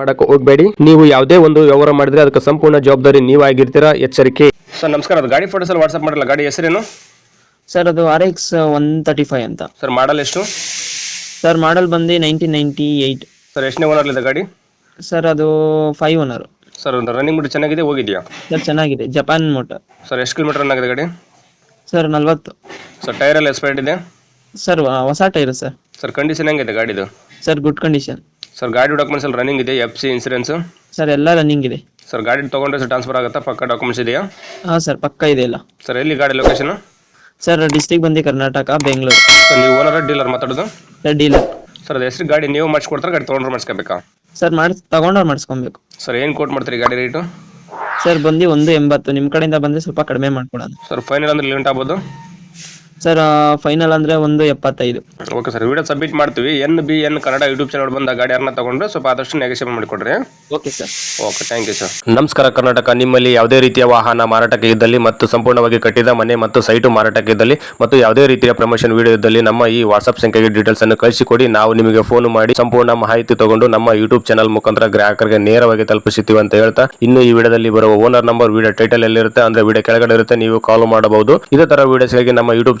ಮಾಡಕ್ಕೆ ಹೋಗಬೇಡಿ. ನೀವು ಯಾವುದೇ ಒಂದು ವ್ಯವಹಾರ ಮಾಡಿದ್ರೆ ಅದಕ್ಕೆ ಸಂಪೂರ್ಣ ಜವಾಬ್ದಾರಿ ನೀವಾಗಿರ್ತೀರಾ? ಎಚ್ಚರಿಕೆ. ಸರ್ ನಮಸ್ಕಾರ. ಅದು ಗಾಡಿ ಫೋಟೋಸ್ ಅಲ್ಲಿ ವಾಟ್ಸ್ಆಪ್ ಮಾಡಲ್ಲ. ಗಾಡಿ ಹೆಸರೇನು? ಸರ್ ಅದು R X one thirty five ಅಂತ. ಸರ್ ಮಾಡಲ್ ಎಷ್ಟು? ಸರ್ ಮಾಡಲ್ ಬಂದು ನೈನ್ಟೀನ್ ನೈಂಟಿ ಏಯ್ಟ್ ಸರ್ ಎಷ್ಟನೇ ಓನರ್ ಇದೆ ಗಾಡಿ? ಸರ್ ಅದು ಫೈವ್ ಓನರ್ ಸರ್ ರನ್ನಿಂಗ್ ಬಿಟ್ಟು ಚೆನ್ನಾಗಿದೆ ಹೋಗಿದೆಯಾ? ಸರ್ ಚೆನ್ನಾಗಿದೆ. ಜಪಾನ್ ಮೋಟರ್ ಸರ್ ಎಷ್ಟು ಕಿಲೋಮೀಟರ್ ರನ್ ಆಗಿದೆ ಗಾಡಿ? ಸರ್ ನಲ್ವತ್ತು. ಸರ್ ಟೈರ್ ಎಲ್ಲ ಎಕ್ಸ್ಪೈರ್ಡ್ ಇದೆ ಸರ್ ಹೊಸ ಟೈರ್ ಸರ್. ಸರ್ ಕಂಡೀಷನ್ ಹೆಂಗಿದೆ ಗಾಡಿದು? ಸರ್ ಗುಡ್ ಕಂಡೀಷನ್ ಸರ್ ಗಾಡಿ ಡಾಕ್ಯುಮೆಂಟ್ಸ್ ಅಲ್ಲಿ ರನ್ನಿಂಗ್ ಇದೆ ಎಫ್ ಸಿ ಇನ್ಸೂರೆನ್ಸ್ ಸರ್ ಎಲ್ಲ ರನ್ನಿಂಗ್ ಇದೆ. ಸರ್ ಗಾಡಿ ತಗೊಂಡ್ರೆ ಸರ್ ಟ್ರಾನ್ಸ್ಫರ್ ಆಗುತ್ತಾ? ಪಕ್ಕ ಡಾಕ್ಯುಮೆಂಟ್ಸ್ ಇದೆಯಾ? ಹಾಂ ಸರ್ ಪಕ್ಕ ಇದೆ ಎಲ್ಲ. ಸರ್ ಎಲ್ಲಿ ಗಾಡಿ ಲೊಕೇಶನ್ ಸರ್ ಡಿಸ್ಟಿಕ್ ಬಂದು ಕರ್ನಾಟಕ ಬೆಂಗಳೂರು ಸರ್ ನೀವು ಓನರ್ ಡೀಲರ್ ಮಾತಾಡೋದು? ಸರ್ ಡೀಲರ್ ಸರ್ ಅದು ಹೆಸರು ಗಾಡಿ ನೀವು ಮಾಡಿಸ್ಕೊಡ್ತಾರೆ ಗಾಡಿ ತಗೊಂಡ್ರೆ ಮಾಡಿಸ್ಕೋಬೇಕಾ? ಸರ್ ಮಾಡಿ ತಗೊಂಡ್ರೆ ಮಾಡಿಸ್ಕೊಬೇಕು. ಸರ್ ಏನು ಕೋಟ್ ಮಾಡ್ತೀರಿ ಗಾಡಿ ರೇಟು ಸರ್ ಬಂದು ಒಂದು ಎಂಬತ್ತು. ನಿಮ್ಮ ಕಡೆಯಿಂದ ಬಂದರೆ ಸ್ವಲ್ಪ ಕಡಿಮೆ ಮಾಡ್ಕೊಡೋಣ ಸರ್ ಫೈನಲ್ ಅಂದ್ರೆ ಲಿಮಿಟ್ ಆಗ್ಬೋದು? ಸರ್ ಫೈನಲ್ ಅಂದ್ರೆ ಒಂದು ಎಪ್ಪತ್ತೈದು. ಓಕೆ ಸರ್ ವಿಡಿಯೋ ಸಬ್ಮಿಟ್ ಮಾಡ್ತೀವಿ. N B N Kannada YouTube channel ಬಂದ ಗಾಡಿ ಯಾರನ್ನ ತಗೊಂಡ್ರೆ ಸ್ವಲ್ಪ ಆದಷ್ಟು ನೆಗೆಸಿಬಲ್ ಮಾಡಿಕೊಡ್ರಿ. Okay sir okay thank you sir ನಮಸ್ಕಾರ ಕರ್ನಾಟಕ. ನಿಮ್ಮಲ್ಲಿ ಯಾವುದೇ ರೀತಿಯ ವಾಹನ ಮಾರಾಟಕ್ಕೆ ಇದ್ದಲ್ಲಿ ಮತ್ತು ಸಂಪೂರ್ಣವಾಗಿ ಕಟ್ಟಿದ ಮನೆ ಮತ್ತು ಸೈಟು ಮಾರಾಟಕ್ಕೆ ಇದ್ದಲ್ಲಿ ಮತ್ತು ಯಾವುದೇ ರೀತಿಯ ಪ್ರಮೋಷನ್ ವಿಡಿಯೋ ಇದ್ದಲ್ಲಿ ನಮ್ಮ ಈ ವಾಟ್ಸ್ಆಪ್ ಸಂಖ್ಯೆಗೆ ಡೀಟೇಲ್ಸ್ ಅನ್ನು ಕಳಿಸಿಕೊಡಿ. ನಾವು ನಿಮಗೆ ಫೋನ್ ಮಾಡಿ ಸಂಪೂರ್ಣ ಮಾಹಿತಿ ತಗೊಂಡು ನಮ್ಮ ಯೂಟ್ಯೂಬ್ ಚಾನಲ್ ಮುಖಾಂತರ ಗ್ರಾಹಕರಿಗೆ ನೇರವಾಗಿ ತಲುಪಿಸುತ್ತೀವಿ ಅಂತ ಹೇಳ್ತಾ ಇನ್ನು ಈ ವಿಡಿಯೋದಲ್ಲಿ ಬರುವ ಓನರ್ ನಂಬರ್ ವಿಡಿಯೋ ಟೈಟಲ್ ಎಲ್ಲಿರುತ್ತೆ ಅಂದ್ರೆ ವಿಡಿಯೋ ಕೆಳಗಡೆ ಇರುತ್ತೆ ನೀವು ಕಾಲ್ ಮಾಡಬಹುದು. ಇದೇ ತರ ವಿಡಿಯೋಸ್ಗಾಗಿ ನಮ್ಮ ಯೂಟ್ಯೂಬ್